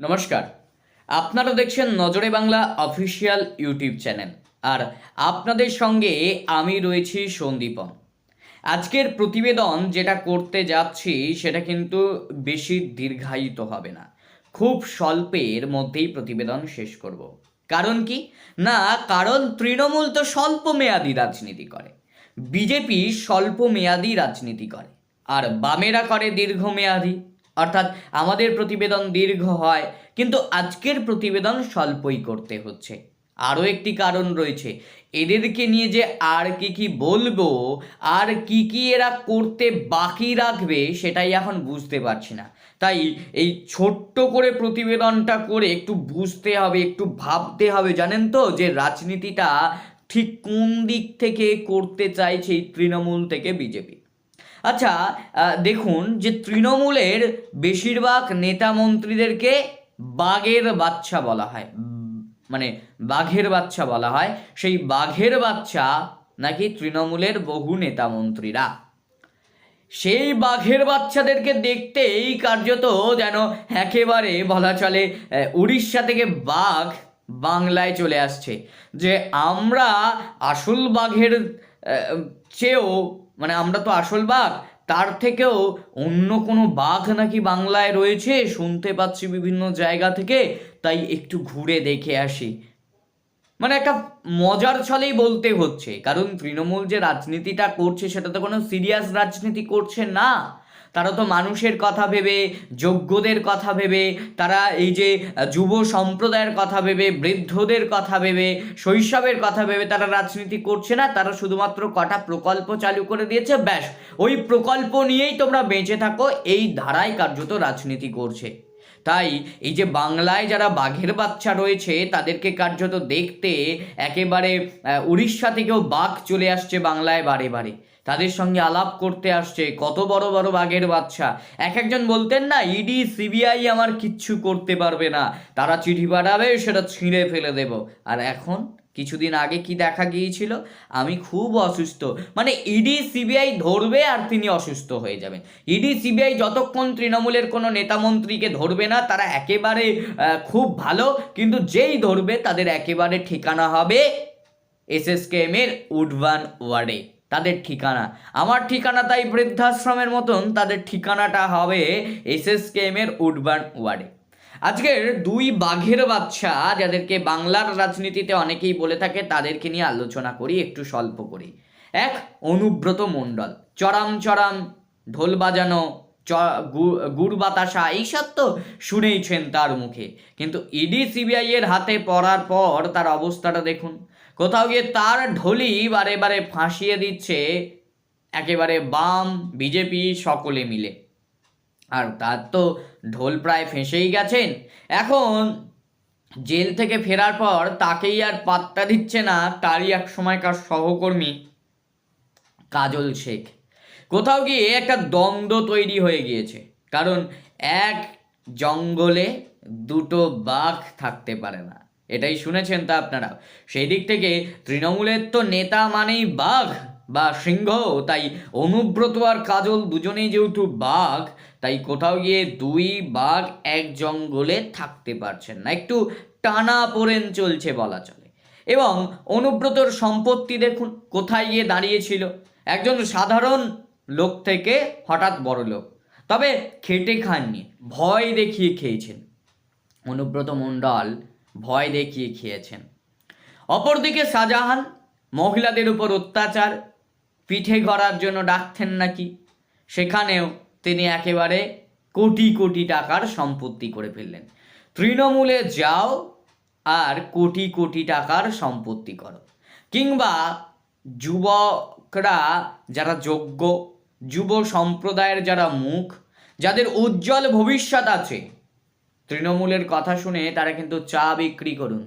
নমস্কার। আপনারা দেখছেন Nojore Bangla official YouTube channel. আর আপনাদের সঙ্গে আমি রয়েছি সন্দীপন আজকের প্রতিবেদন যেটা করতে যাচ্ছি, সেটা কিন্তু বেশি দীর্ঘায়িত হবে না। খুব স্বল্পের মধ্যেই প্রতিবেদন শেষ করব। কারণ কি? না, কারণ তৃণমূল তো স্বল্প মেয়াদী রাজনীতি করে। বিজেপি স্বল্প মেয়াদী রাজনীতি করে। আর বামেরা করে দীর্ঘমেয়াদী। অর্থাৎ আমাদের প্রতিবেদন দীর্ঘ হয়, কিন্তু আজকের প্রতিবেদন স্বল্পই করতে হচ্ছে। আরও একটি কারণ রয়েছে, এদেরকে নিয়ে যে আর কি কি বলব, আর কি কি এরা করতে বাকি রাখবে সেটাই এখন বুঝতে পারছি না। তাই এই ছোট্ট করে প্রতিবেদনটা করে একটু বুঝতে হবে, একটু ভাবতে হবে, জানেন তো যে রাজনীতিটা ঠিক কোন দিক থেকে করতে চাইছে এই তৃণমূল থেকে বিজেপি। আচ্ছা দেখুন যে তৃণমূলের বেশিরভাগ নেতা মন্ত্রীদেরকে বাঘের বাচ্চা বলা হয়। মানে বাঘের বাচ্চা বলা হয়। সেই বাঘের বাচ্চা নাকি তৃণমূলের বহু নেতা মন্ত্রীরা। সেই বাঘের বাচ্চাদেরকে দেখতেই কার্যত যেন একেবারে বলা চলে উড়িষ্যা থেকে বাঘ বাংলায় চলে আসছে। যে আমরা আসল বাঘের চেয়েও মানে আমরা তো আসল বাঘ। তার থেকেও অন্য কোনো বাঘ নাকি বাংলায় রয়েছে, শুনতে পাচ্ছি বিভিন্ন জায়গা থেকে, তাই একটু ঘুরে দেখে আসি। মানে একটা মজার ছলেই বলতে হচ্ছে, কারণ তৃণমূল যে রাজনীতিটা করছে সেটা তো কোনো সিরিয়াস রাজনীতি করছে না। তারা তো মানুষের কথা ভেবে, যোগ্যদের কথা ভেবে, তারা এই যে যুব সম্প্রদায়ের কথা ভেবে, বৃদ্ধদের কথা ভেবে, শৈশবের কথা ভেবে তারা রাজনীতি করছে না, তারা শুধুমাত্র কটা প্রকল্প চালু করে দিয়েছে, ব্যাস। ওই প্রকল্প নিয়েই তোমরা বেঁচে থাকো, এই ধারায় কার্যত রাজনীতি করছে। তাই এই যে বাংলায় যারা বাঘের বাচ্চা রয়েছে, তাদেরকে কার্যত দেখতে একেবারে উড়িষ্যা থেকেও বাঘ চলে আসছে বাংলায় বারে বারে। তাদের সঙ্গে আলাপ করতে আসছে। কত বড় বড় বাঘের বাচ্চা। এক একজন বলতেন না, ইডি, সিবিআই আমার কিচ্ছু করতে পারবে না। তারা চিঠি পাঠাবে, সেটা ছিঁড়ে ফেলে দেব। আর এখন কিছুদিন আগে কি দেখা গিয়েছিল? আমি খুব অসুস্থ। মানে ইডি, সিবিআই ধরবে আর তিনি অসুস্থ হয়ে যাবেন। ইডি, সিবিআই যতক্ষণ তৃণমূলের কোনো নেতামন্ত্রীকে ধরবে না, তারা একেবারে খুব ভালো। কিন্তু যেই ধরবে, তাদের একেবারে ঠিকানা হবে এস এসএসকেএম এর উডভান ওয়ার্ডে। তাদের ঠিকানা। আমার ঠিকানা তাই বৃদ্ধাশ্রমের মতন, তাদের ঠিকানাটা হবে এসএসকেএম এর উডভান ওয়ার্ডে। আজকের দুই বাঘের বাচ্চা যাদেরকে বাংলার রাজনীতিতে অনেকেই বলে থাকে, তাদেরকে নিয়ে আলোচনা করি, একটু স্বল্প করি। এক, অনুব্রত মণ্ডল। চরাম চরাম, ঢোল বাজানো গুড় বাতাসা এইসব তো শুনেইছেন তার মুখে। কিন্তু ইডি, সিবিআই এর হাতে পড়ার পর তার অবস্থাটা দেখুন। কোথাও গিয়ে তার ঢোলি বারে বারে ফাঁসিয়ে দিচ্ছে একেবারে বাম বিজেপি সকলে মিলে। আর তার তো ঢোল প্রায় ফেঁসেই গেছেন। এখন জেল থেকে ফেরার পর তাকেই আর পাত্তা দিচ্ছে না তারই এক সময়কার সহকর্মী কাজল শেখ। কোথাও গিয়ে একটা দ্বন্দ্ব তৈরি হয়ে গিয়েছে। কারণ এক জঙ্গলে দুটো বাঘ থাকতে পারে না। এটাই শুনেছেন তা আপনারা। সেই দিক থেকে তৃণমূলের তো নেতা মানেই বাঘ বা সিংহ, তাই অনুব্রত আর কাজল দুজনেই যেহেতু বাঘ, তাই কোথাও গিয়ে দুই বাঘ এক জঙ্গলে থাকতে পারছেন না। একটু টানা পড়েন চলছে বলা চলে। এবং অনুব্রতর সম্পত্তি দেখুন কোথায় গিয়ে দাঁড়িয়েছিল। একজন সাধারণ লোক থেকে হঠাৎ বড় লোক। তবে খেটে খাননি, ভয় দেখিয়ে খেয়েছেন। অনুব্রত মণ্ডল ভয় দেখিয়ে খেয়েছেন। অপরদিকে শাহজাহান মহিলাদের উপর অত্যাচার, পিঠে গড়ার জন্য ডাকতেন নাকি? সেখানেও তিনি একেবারে কোটি কোটি টাকার সম্পত্তি করে ফেললেন। তৃণমূলে যাও আর কোটি কোটি টাকার সম্পত্তি করো। কিংবা যুবকরা যারা যোগ্য, যুব সম্প্রদায়ের যারা মুখ, যাদের উজ্জ্বল ভবিষ্যৎ আছে তৃণমূলের কথা শুনে তারা কিন্তু চা বিক্রি করুন।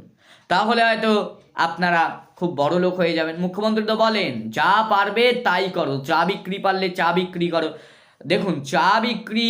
তাহলে হয়তো আপনারা খুব বড় লোক হয়ে যাবেন। মুখ্যমন্ত্রী তো বলেন, যা পারবে তাই করো। চা বিক্রি পারলে চা বিক্রি করো। দেখুন, চা বিক্রি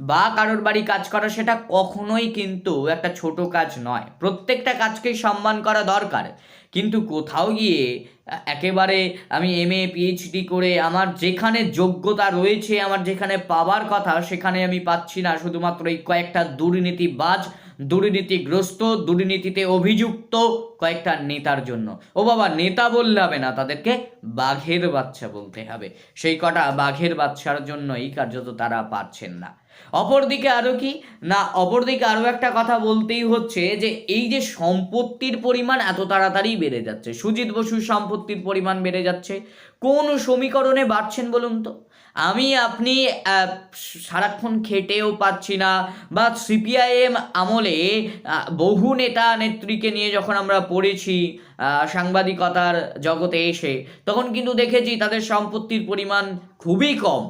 বা কারোর বাড়ি কাজ করা সেটা কখনোই কিন্তু একটা ছোট কাজ নয়। প্রত্যেকটা কাজকেই সম্মান করা দরকার। কিন্তু কোথাও গিয়ে একেবারে আমি এম এ পিএইচডি করে আমার যেখানে যোগ্যতা রয়েছে, আমার যেখানে পাওয়ার কথা, সেখানে আমি পাচ্ছি না। শুধুমাত্র এই কয়েকটা দুর্নীতিবাজ, দুর্নীতিগ্রস্ত, দুর্নীতিতে অভিযুক্ত কয়েকটা নেতার জন্য। ও বাবা, নেতা বললে হবে না, তাদেরকে বাঘের বাচ্চা বলতে হবে। সেই কটা বাঘের বাচ্চার জন্যই কার্যত তারা পারছেন না। অপরদিকে আরও কি? না, অপরদিকে আরও একটা কথা বলতেই হচ্ছে যে, এই যে সম্পত্তির পরিমাণ এত তাড়াতাড়ি বেড়ে যাচ্ছে। সুজিত বসুর সম্পত্তির পরিমাণ বেড়ে যাচ্ছে। কোন সমীকরণে বাড়ছেন বলুন তো? আমি, আপনি সারাক্ষণ খেটেও পাচ্ছি না বা সিপিআইএম আমলে বহু নেতা নেত্রীকে নিয়ে যখন আমরা পড়েছি সাংবাদিকতার জগতে এসে, তখন কিন্তু দেখেছি তাদের সম্পত্তির পরিমাণ খুবই কম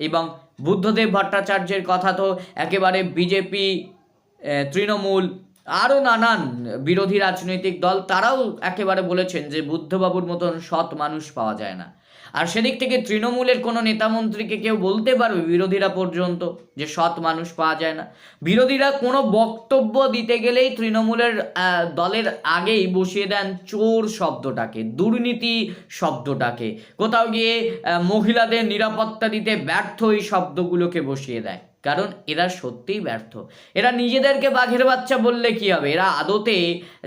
এবং বুদ্ধদেব ভট্টাচার্যের কথা তো একেবারে বিজেপি তৃণমূল, আরও নানান বিরোধী রাজনৈতিক দল, তারাও একেবারে বলেছেন যে বুদ্ধবাবুর মতন সৎ মানুষ পাওয়া যায় না। আর সেদিক থেকে তৃণমূলের কোনো নেতামন্ত্রীকে কেউ বলতে পারবে বিরোধীরা পর্যন্ত যে সৎ মানুষ পাওয়া যায় না। বিরোধীরা কোনো বক্তব্য দিতে গেলেই তৃণমূলের দলের আগেই বসিয়ে দেন চোর শব্দটাকে, দুর্নীতি শব্দটাকে। কোথাও গিয়ে মহিলাদের নিরাপত্তা দিতে ব্যর্থ এই শব্দগুলোকে বসিয়ে দেয়। কারণ এরা সত্যিই ব্যর্থ। এরা নিজেদেরকে বাঘের বাচ্চা বললে কি হবে? এরা আদতে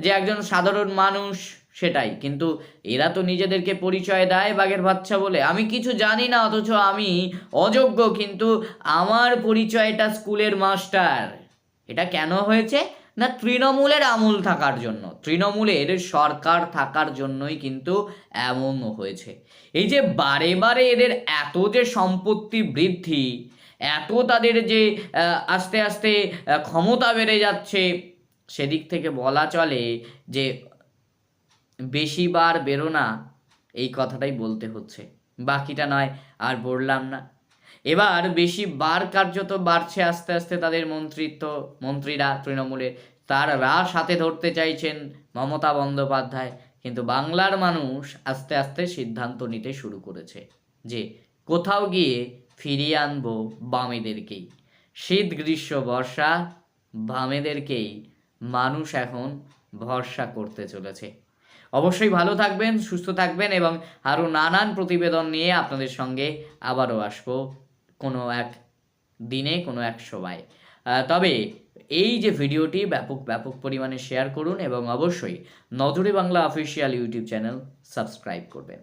যে একজন সাধারণ মানুষ সেটাই। কিন্তু এরা তো নিজেদেরকে পরিচয় দেয় বাঘের বাচ্চা বলে। আমি কিছু জানি না, অথচ আমি অযোগ্য, কিন্তু আমার পরিচয়টা স্কুলের মাস্টার। এটা কেন হয়েছে? না তৃণমূলের আমূল থাকার জন্য। তৃণমূলের সরকার থাকার জন্যই কিন্তু এমন হয়েছে। এই যে বারে বারে এদের এত যে সম্পত্তি বৃদ্ধি, এত তাদের যে আস্তে আস্তে ক্ষমতা বেড়ে যাচ্ছে, সেদিক থেকে বলা চলে যে বেশি বার বেরো না, এই কথাটাই বলতে হচ্ছে। বাকিটা নয়, আর বললাম না। এবার বেশি বার কার্যত বাড়ছে আস্তে আস্তে তাদের মন্ত্রিত্ব, মন্ত্রীরা তৃণমূলের তারা সাথে ধরতে চাইছেন মমতা বন্দ্যোপাধ্যায়, কিন্তু বাংলার মানুষ আস্তে আস্তে সিদ্ধান্ত নিতে শুরু করেছে যে কোথাও গিয়ে ফিরিয়ে আনব বামেদেরকেই। শীত, গ্রীষ্ম, বর্ষা, বামেদেরকেই মানুষ এখন ভরসা করতে চলেছে। অবশ্যই ভালো থাকবেন, সুস্থ থাকবেন এবং আরও নানান প্রতিবেদন নিয়ে আপনাদের সঙ্গে আবারও আসব কোনো এক দিনে, কোনো এক সময়। তবে এই যে ভিডিওটি ব্যাপক ব্যাপক পরিমাণে শেয়ার করুন এবং অবশ্যই Nojore Bangla official YouTube channel subscribe করবেন।